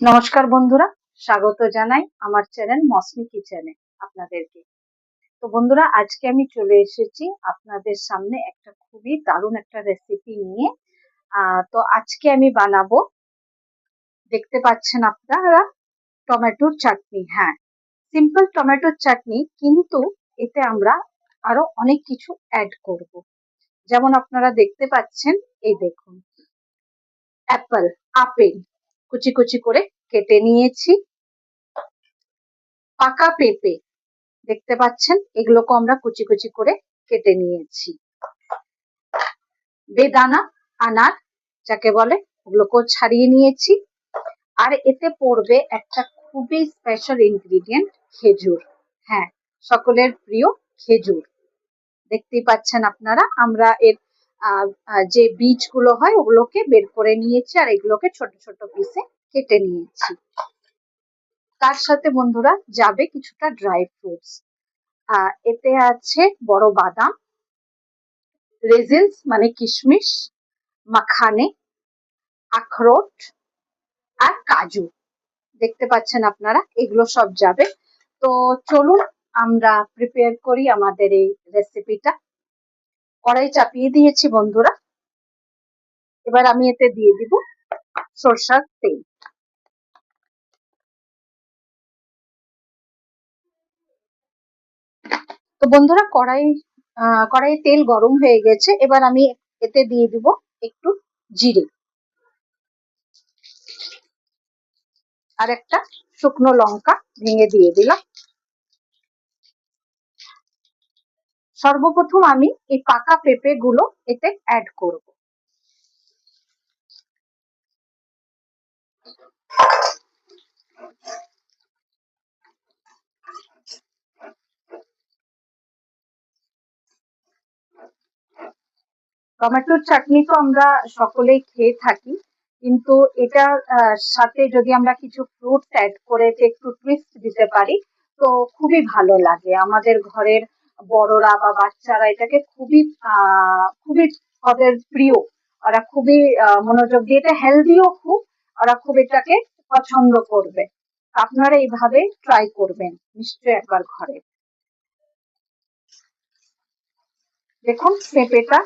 নমস্কার বন্ধুরা, স্বাগত জানাই আমার চ্যানেল মসমি কিচেনে আপনাদেরকে। তো বন্ধুরা, আজকে আমি চলে এসেছি আপনাদের সামনে একটা খুবই দারুণ একটা রেসিপি নিয়ে। তো আজকে আমি বানাবো, দেখতে পাচ্ছেন আপনারা, টমেটোর চাটনি। হ্যাঁ সিম্পল টমেটোর চাটনি, কিন্তু এতে আমরা আরও অনেক কিছু অ্যাড করব। যেমন আপনারা দেখতে পাচ্ছেন, এই দেখুন অ্যাপেল আপেল। কুচি কুচি করে কেটে নিয়েছি। পাকা পেঁপে, দেখতে পাচ্ছেন? এগুলোকে আমরা কুচি কুচি করে কেটে নিয়েছি। বেদানা, আনার, যাকে বলে, ওগুলোকেও ছাড়িয়ে নিয়েছি। আর এতে পড়বে একটা খুবই স্পেশাল ইনগ্রিডিয়েন্ট খেজুর। হ্যাঁ সকলের প্রিয় খেজুর। দেখতেই পাচ্ছেন আপনারা, আমরা এর যে বীজগুলো হয় ওগুলোকে বের করে নিয়েছি আর এগুলোকে ছোট ছোট পিসে কেটে নিয়েছি। তার সাথে বন্ধুরা যাবে কিছুটা ড্রাই ফ্রুটস এতে আছে বড় বাদাম রেজিনস মানে কিশমিশ, মাখানে, আখরোট আর কাজু। দেখতে পাচ্ছেন আপনারা, এগুলো সব যাবে। তো চলুন আমরা প্রিপেয়ার করি আমাদের এই রেসিপিটা কড়াই চাপিয়ে দিয়েছি বন্ধুরা। এবার আমি এতে দিয়ে দিব সরষার তেল। তো বন্ধুরা কড়াই আহ, কড়াইয়ে তেল গরম হয়ে গেছে। এবার আমি এতে দিয়ে দিব একটু জিরে আর একটা শুকনো লঙ্কা ভেঙে দিয়ে দিলাম। সর্বপ্রথম আমি এই পাকা পেঁপে গুলো এতে অ্যাড করব। টমেটোর চাটনি তো আমরা সকলেই খেয়ে থাকি, কিন্তু এটার সাথে যদি আমরা কিছু ফ্রুটস অ্যাড করে একটু টুইস্ট দিতে পারি, তো খুবই ভালো লাগে। আমাদের ঘরের বড়রা বা বাচ্চারা এটাকে খুবই খুবই ওদের প্রিয়। ওরা খুবই মনোযোগ দিয়ে এটা হেলদিও খুব, ওরা খুব এটাকে পছন্দ করবে। আপনারা এইভাবে ট্রাই করবেন, নিশ্চয়ই একবার ঘরে। দেখুন, পেঁপেটা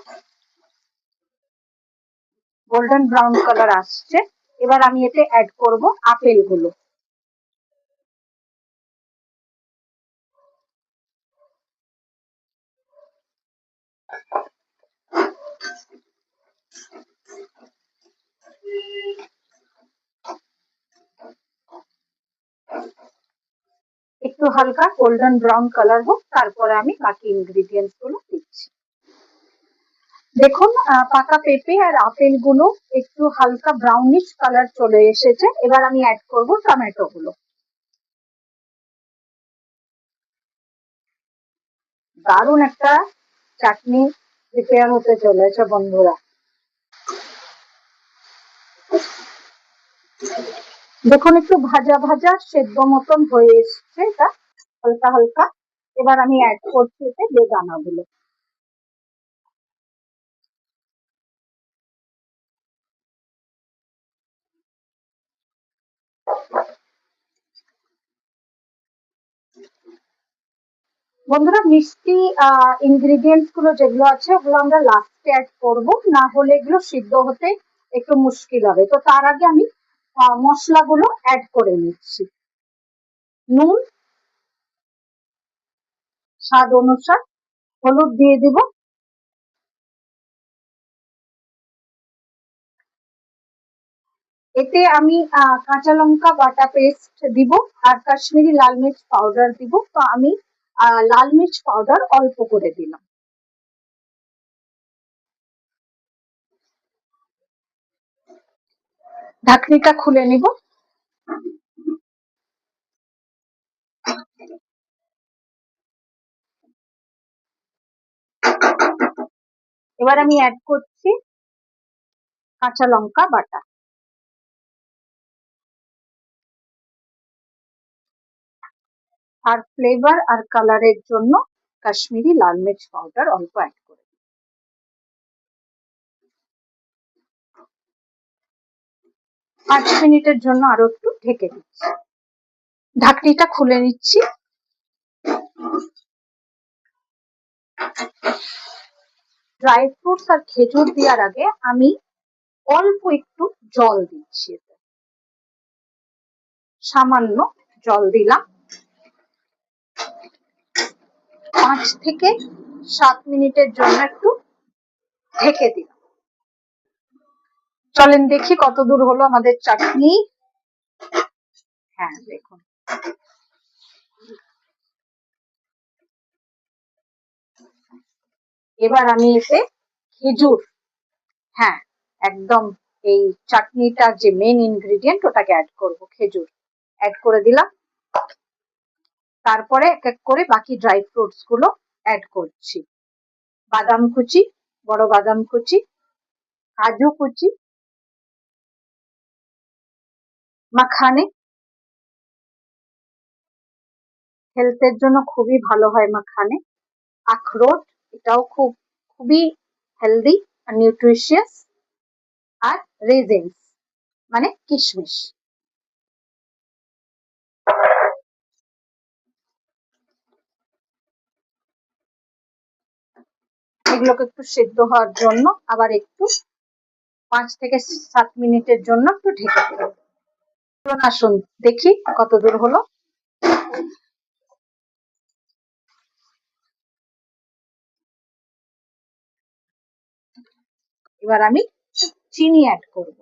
গোল্ডেন ব্রাউন কালার আসছে। এবার আমি এতে অ্যাড করব আপেল একটু হালকা গোল্ডেন ব্রাউন কালার হোক, তারপরে আমি বাকি ইনগ্রিডিয়েন্টসগুলো দিচ্ছি। দেখুন পাকা পেঁপে আর আপেলগুলো একটু হালকা ব্রাউনিশ কালার চলে এসেছে। এবার আমি অ্যাড করব টমেটো গুলো দারুণ একটা চাটনি প্রিপেয়ার হতে চলেছে বন্ধুরা। দেখুন, একটু ভাজা ভাজা সেদ্ধ মতন হয়ে এসছে এটা। হালকা হালকা। এবার আমি অ্যাড করছি এতে বেদানা গুলো বন্ধুরা, মিষ্টি ইনগ্রিডিয়েন্টসগুলো যেগুলো আছে, ওগুলো আমরা লাস্টে অ্যাড করব। না হলে এগুলো সিদ্ধ হতে একটু মুশকিল হবে। তো তার আগে আমি মশলাগুলো অ্যাড করে নিচ্ছি। নুন, স্বাদ অনুসার হলুদ দিয়ে দিব। এতে আমি কাঁচা লঙ্কা, বাটা পেস্ট দিব আর কাশ্মীরি লাল মির্চ পাউডার দিব। তো আমি লাল মির্চ পাউডার অল্প করে দিলাম। ঢাকনিটা খুলে নিব। এবার আমি অ্যাড করছি কাঁচা লঙ্কা বাটা। আর ফ্লেভার আর কালারের জন্য কাশ্মীরি লাল মির্চ পাউডার অল্প অ্যাড পাঁচ মিনিটের জন্য আরও একটু ঢেকে দিচ্ছি। ঢাকনিটা খুলে নিচ্ছি। ড্রাই ফ্রুটস আর খেজুর দেওয়ার আগে আমি অল্প একটু জল দিচ্ছি সামান্য জল দিলাম। পাঁচ থেকে সাত মিনিটের জন্য একটু ঢেকে দিলাম। চলেন দেখি কত দূর হলো আমাদের চাটনি। হ্যাঁ দেখুন। এবার আমি এতে খেজুর হ্যাঁ একদম এই চাটনিটার যে মেন ইনগ্রিডিয়েন্ট ওটাকে অ্যাড করব, খেজুর। অ্যাড করে দিলাম। তারপরে এক এক করে বাকি ড্রাই ফ্রুটসগুলো অ্যাড করছি। বাদাম কুচি, বড় বাদাম কুচি, কাজু কুচি মাখানে। হেলথের জন্য খুবই ভালো হয় মাখানে। আখরোট, এটাও খুব, খুবই হেলদি আর নিউট্রিশিয়াস আর রেজেন্স মানে কিশমিশ। এগুলোকে একটু সেদ্ধ হওয়ার জন্য আবার একটু পাঁচ থেকে সাত মিনিটের জন্য একটু ঢেকে দেবো আসুন, দেখি কত দূর হলো। এবার আমি চিনি অ্যাড করব।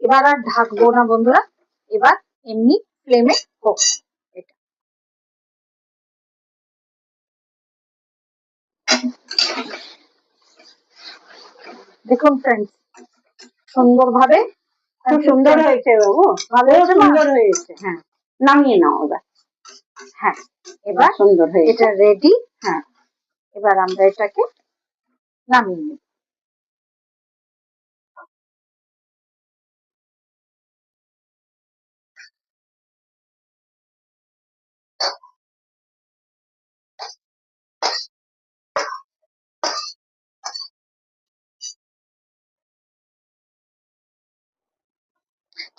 এবার আর ঢাকবো না বন্ধুরা, এবার এমনি ফ্লেমে হোক দেখুন ফ্রেন্ডস সুন্দরভাবে খুব সুন্দর হয়েছে বাবু। ভালো সুন্দর হয়েছে হ্যাঁ। নামিয়ে নাও এবার। হ্যাঁ এবার এবার সুন্দর হয়েছে। এটা রেডি হ্যাঁ। এবার আমরা এটাকে নামিয়ে নেব।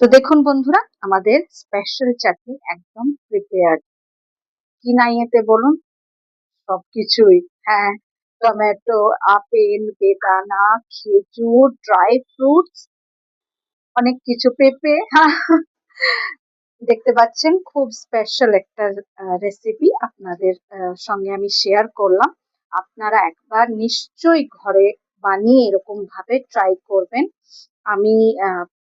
তো দেখুন বন্ধুরা, আমাদের স্পেশাল চাটনি একদম প্রিপেয়ার্ড কি নাই এতে বলুন? সবকিছুই। হ্যাঁ টমেটো আপেল, বেদানা, খেজুর ড্রাই ফ্রুটস অনেক কিছু পেঁপে দেখতে পাচ্ছেন, খুব স্পেশাল একটা রেসিপি আপনাদের সঙ্গে আমি শেয়ার করলাম। আপনারা একবার নিশ্চয়ই ঘরে বানিয়ে এরকম ভাবে ট্রাই করবেন। আমি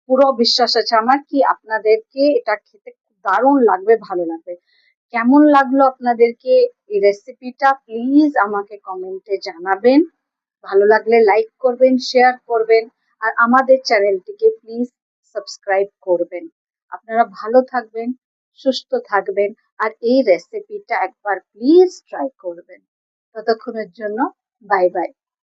পুরো বিশ্বাস আছে আমার কি আপনাদেরকে এটা খেতে দারুণ লাগবে, ভালো লাগবে। কেমন লাগল আপনাদেরকে এই রেসিপিটা প্লিজ আমাকে কমেন্টে জানাবেন। ভালো লাগলে লাইক করবেন শেয়ার করবেন, আর আমাদের চ্যানেলটিকে প্লিজ সাবস্ক্রাইব করবেন। আপনারা ভালো থাকবেন, সুস্থ থাকবেন, আর এই রেসিপিটা একবার প্লিজ ট্রাই করবেন। ততক্ষণের জন্য বাই বাই